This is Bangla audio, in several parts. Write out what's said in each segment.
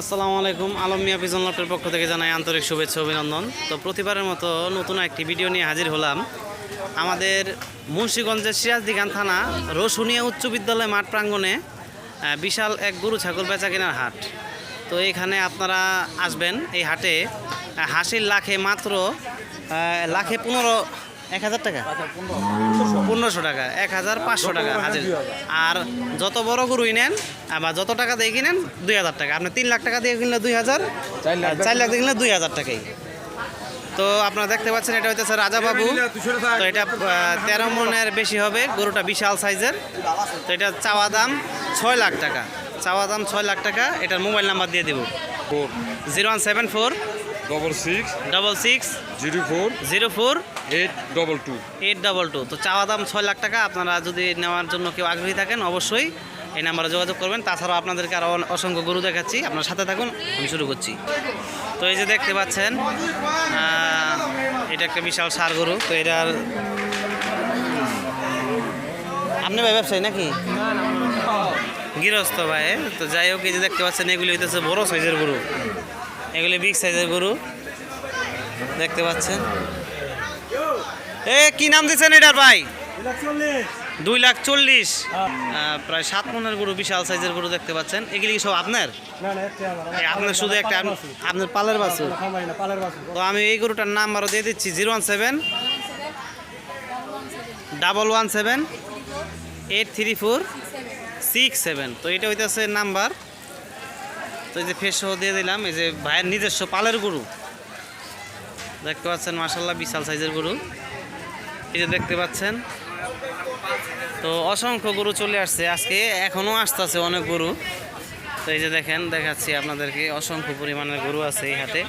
আসসালামু আলাইকুম। আলম মিয়া পিজন লটের পক্ষ থেকে জানাই আন্তরিক শুভেচ্ছা, অভিনন্দন। তো প্রতিবারের মতো নতুন একটি ভিডিও নিয়ে হাজির হলাম। আমাদের মুন্সীগঞ্জের সিরাজদিগান থানা, রসুনিয়া উচ্চ বিদ্যালয় মাঠ প্রাঙ্গণে বিশাল এক গরু ছাগল বেচা কেনার হাট। তো এখানে আপনারা আসবেন এই হাটে। হাসির লাখে মাত্র লাখে পনেরো এক হাজার টাকা? পনেরোশো টাকা এক হাজার পাঁচশো টাকা হাজির। আর যত বড় গরুই নেন আবার যত টাকা দিয়ে কিনেন দুই হাজার টাকা। আপনি তিন লাখ টাকা দিয়ে কিনলে দুই হাজার চার লাখ দিয়ে কিনলে দুই হাজার টাকাই। তো আপনারা দেখতে পাচ্ছেন এটা হইতেছে রাজাবাবু। তো এটা তেরো মনের বেশি হবে গরুটা বিশাল সাইজের। তো এটা চাওয়া দাম ছয় লাখ টাকা। চাওয়া দাম ছয় লাখ টাকা এটার মোবাইল নাম্বার দিয়ে দেবো। Zero one seven four double six double six zero four zero four eight double two eight double two তো চাওয়া দাম ছয় লাখ টাকা। আপনারা যদি নেওয়ার জন্য কেউ আগ্রহী থাকেন, অবশ্যই এই নাম্বারে যোগাযোগ করবেন। তাছাড়াও আপনাদেরকে আরও অসংখ্য গরু দেখাচ্ছি। আপনার সাথে থাকুন, আমি শুরু করছি। তো এই যে দেখতে পাচ্ছেন এটা একটা বিশাল সার গরু। তো এটার আপনি ভাই ব্যবসায়ী নাকি? গৃহস্থ ভাই। তো যাই হোক, এই যে দেখতে পাচ্ছেন, এগুলি হইতেছে বড় সাইজের গরু। এগুলি বিগ সাইজের গরু। দেখতে পাচ্ছেন। এ কি নাম দিচ্ছেন এটার ভাই? দুই লাখ চল্লিশ। প্রায় সাত মনের গরু বিশাল সাইজের গরু দেখতে পাচ্ছেন। এগুলি কি সব আপনার? আপনার শুধু একটা আপ- আপনার পালের বাছুর তো আমি এই গরুটার নাম্বারও দিয়ে দিচ্ছি zero one seven double one seven eight three four six seven. তো এটা হইতেছে নাম্বার। তো এই যে ফেস সহ দিয়ে দিলাম এই যে ভাইয়ের নিজস্ব পালের গরু। দেখতে পাচ্ছেন মাসাল্লাহ বিশাল সাইজের গরু। এই যে দেখতে পাচ্ছেন। তো অসংখ্য গরু চলে আসছে। আজকে এখনও আসতেছে অনেক গরু। তো এই যে দেখেন, দেখাচ্ছি আপনাদেরকে, অসংখ্য পরিমাণের গরু আছে এই হাটে।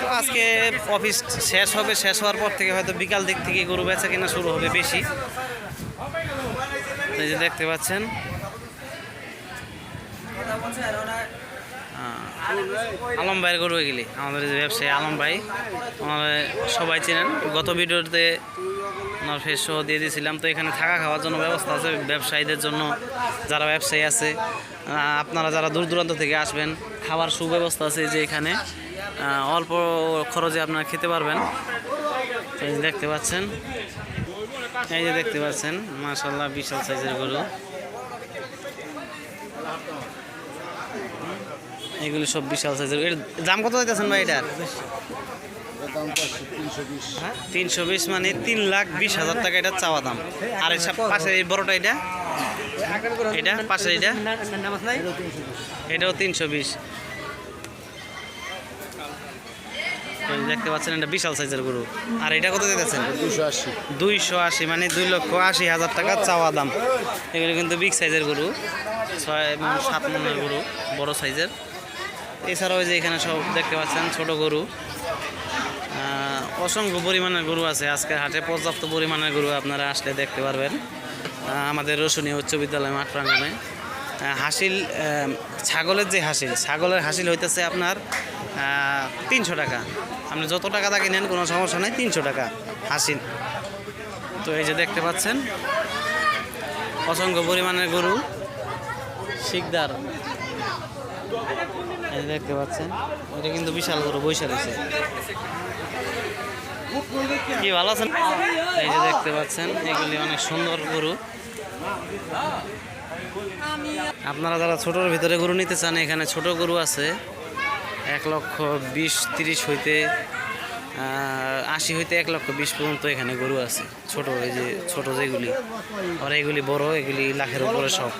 তো আজকে অফিস শেষ হবে, শেষ হওয়ার পর থেকে হয়তো বিকাল দিক থেকে গরু বেচা কেনা শুরু হবে বেশি। এই যে দেখতে পাচ্ছেন। আলম ভাইয়ের গরু এগুলি, আমাদের যে ব্যবসায়ী আলম ভাই, ওনারা সবাই চেনেন। গত ভিডিওতে ওনার ফেস দিয়ে দিয়েছিলাম। তো এখানে থাকা খাওয়ার জন্য ব্যবস্থা আছে ব্যবসায়ীদের জন্য, যারা ব্যবসায়ী আছে। আপনারা যারা দূর দূরান্ত থেকে আসবেন, খাবার সুব্যবস্থা আছে যে এখানে। অল্প খরচে আপনারা খেতে পারবেন। দেখতে পাচ্ছেন। এই যে দেখতে পাচ্ছেন মাসাল্লাহ বিশাল সাইজের গরু। এগুলি সব বিশাল সাইজের এর। দাম কত দিতেছেন ভাই এটার? হ্যাঁ তিনশো বিশ মানে তিন লাখ বিশ হাজার টাকা এটা চাওয়া দাম। আর পাশে এই বড়টা এটা? এটা পাশে এটা এটাও তিনশো বিশ। দেখতে পাচ্ছেন এটা বিশাল সাইজের গরু। আর এটা কত দিতেছেন দুশো আশি। দুইশো আশি মানে দুই লক্ষ আশি হাজার টাকা চাওয়া দাম। এগুলো কিন্তু বিগ সাইজের গরু। ছয় সাত মনের গরু বড় সাইজের এছাড়াও যে এখানে সব দেখতে পাচ্ছেন ছোট গরু। অসংখ্য পরিমাণের গরু আছে। আজকের হাটে পর্যাপ্ত পরিমাণের গরু আপনারা আসলে দেখতে পারবেন। আমাদের রসুনী উচ্চ বিদ্যালয় মাঠ প্রাঙ্গণে হাসিল ছাগলের যে হাসিল, ছাগলের হাসিল হইতেছে আপনার তিনশো টাকা। আপনি যত টাকা তাকে নেন, কোনো সমস্যা নেই, তিনশো টাকা হাসিল। তো এই যে দেখতে পাচ্ছেন, অসংখ্য পরিমাণের গরু। শিকদার। এই দেখতে পাচ্ছেন, এটা কিন্তু বিশাল গরু বৈশা রয়েছে কি ভালো আছেন? এই যে দেখতে পাচ্ছেন, এগুলি অনেক সুন্দর গরু। আপনারা যারা ছোটোর ভিতরে গরু নিতে চান, এখানে ছোট গরু আছে, এক লক্ষ বিশ তিরিশ হইতে আশি হইতে এক লক্ষ বিশ পর্যন্ত এখানে গরু আছে। ছোট, এই যে ছোট যেগুলি আর এগুলি বড়, এগুলি লাখের উপরে সব।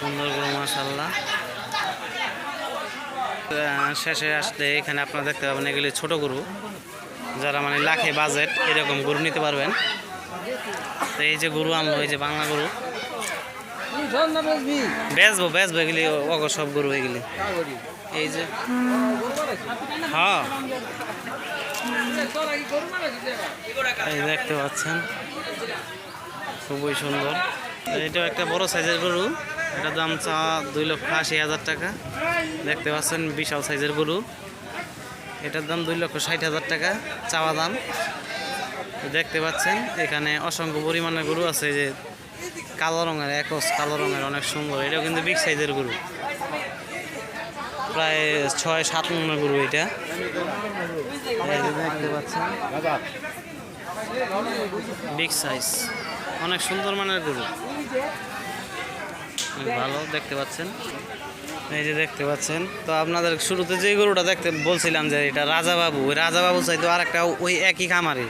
সুন্দর গরু মাসাল্লাহ শেষে আসলে এখানে আপনারা দেখতে পাবেন, এগুলি ছোট গরু। যারা মানে লাখে বাজেট, এরকম গরু নিতে পারবেন। তো এই যে গরু আনলো, এই যে বাংলা গরু। বেচবো বেচবো, এগুলি অগ সব গরু এগুলি। এই যে। হ্যাঁ। এই দেখতে পাচ্ছেন। খুবই সুন্দর। এটাও একটা বড় সাইজের গরু। এটার দাম চা দুই লক্ষ আশি হাজার টাকা। দেখতে পাচ্ছেন বিশাল সাইজের গরু। এটার দাম দুই লক্ষ ষাট হাজার টাকা, চাওয়া দাম। দেখতে পাচ্ছেন, এখানে অসংখ্য পরিমাণের গরু আছে যে কালো রঙের একস কালো রঙের অনেক সুন্দর। এটাও কিন্তু বিগ সাইজের গরু। প্রায় ছয় সাত মনের গরু এটা। দেখতে পাচ্ছেন, বিগ সাইজ, অনেক সুন্দর মানের গরু। ভালো দেখতে পাচ্ছেন। এই যে দেখতে পাচ্ছেন। তো আপনাদের শুরুতে যে গরুটা দেখতে বলছিলাম যে এটা রাজাবাবু ওই রাজাবাবু চাইতো আর একটা ওই একই খামারে।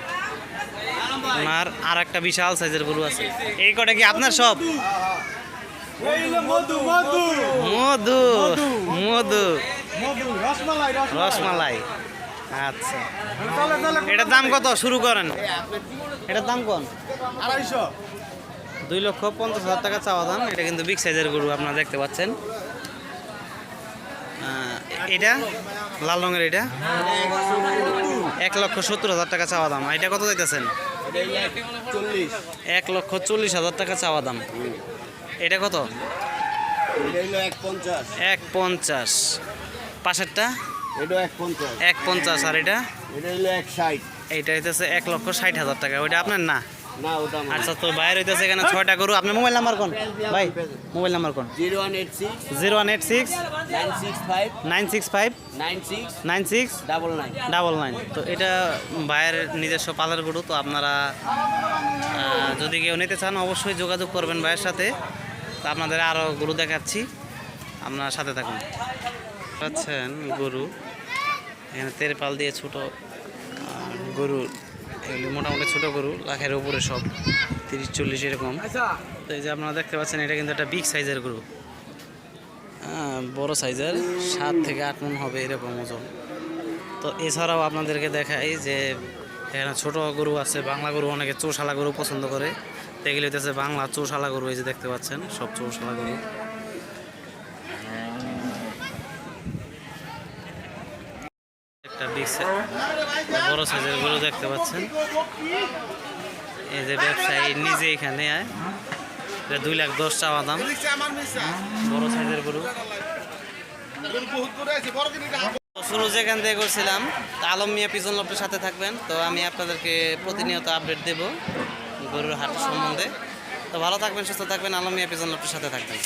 ওনার আর একটা বিশাল সাইজের গরু আছে। এই কটা কি আপনার সব? মধু। মধু। মধু মধু মধু রসমালাই রসমালাই। আচ্ছা। এটার দাম কত? শুরু করেন। এটার দাম কোন? আড়াইশো। দুই লক্ষ পঞ্চাশ হাজার টাকা চাওয়া দাম। এটা কিন্তু বিগ সাইজের গরু আপনারা দেখতে পাচ্ছেন। এটা লাল রঙের এটা। এক লক্ষ সত্তর হাজার টাকা চাওয়া দাম। এটা কত দেখতেছেন? এক লক্ষ চল্লিশ হাজার টাকা চাওয়া দাম। এটা কত? এক পঞ্চাশ। পাশেরটা? এক পঞ্চাশ। আর এটা? এটা হইতেছে এক লক্ষ ষাট হাজার টাকা। ওইটা আপনার না? আচ্ছা তো বাইরে হইতেছে এখানে ছয়টা গরু। আপনার মোবাইল নাম্বার কোন? ভাই মোবাইল নাম্বার কোন? Zero one eight six zero one eight six nine six five nine six five nine six nine six double nine. Double nine. তো এটা ভাইয়ের নিজস্ব পালার গরু তো আপনারা যদি কেউ নিতে চান অবশ্যই যোগাযোগ করবেন ভাইয়ের সাথে। তো আপনাদের আরও গরু দেখাচ্ছি। আপনার সাথে থাকুন। পাচ্ছেন গরু। এখানে তেরপাল দিয়ে ছোট আহ, গরু এগুলি মোটামুটি ছোট গরু লাখের উপরে সব তিরিশ চল্লিশ এরকম। তো এই যে আপনারা দেখতে পাচ্ছেন এটা কিন্তু একটা বিগ সাইজের গরু। হ্যাঁ, বড় সাইজের সাত থেকে আট মন হবে এরকম ওজন। তো এছাড়াও আপনাদেরকে দেখাই যে এখানে ছোট গরু আছে বাংলা গরু অনেকে চৌশালা গরু পছন্দ করে। তো এগুলি হইতেছে বাংলা চৌশালা গরু এই যে দেখতে পাচ্ছেন সব চৌশালা গরু। একটা বিগ বড় সাইজের গরু দেখতে পাচ্ছেন। এই যে ব্যবসায়ী নিজে এখানে আয়। দুই লাখ দশ চাওয়া দাম। বড় সাইজের গরু। শুরু যেখান থেকে করছিলাম আলম মিয়া পিজন লপের সাথে থাকবেন, তো আমি আপনাদেরকে প্রতিনিয়ত আপডেট দেব গরুর হাট সম্বন্ধে। তো ভালো থাকবেন, সুস্থ থাকবেন, আলম মিয়া পিজন লপের সাথে থাকবেন।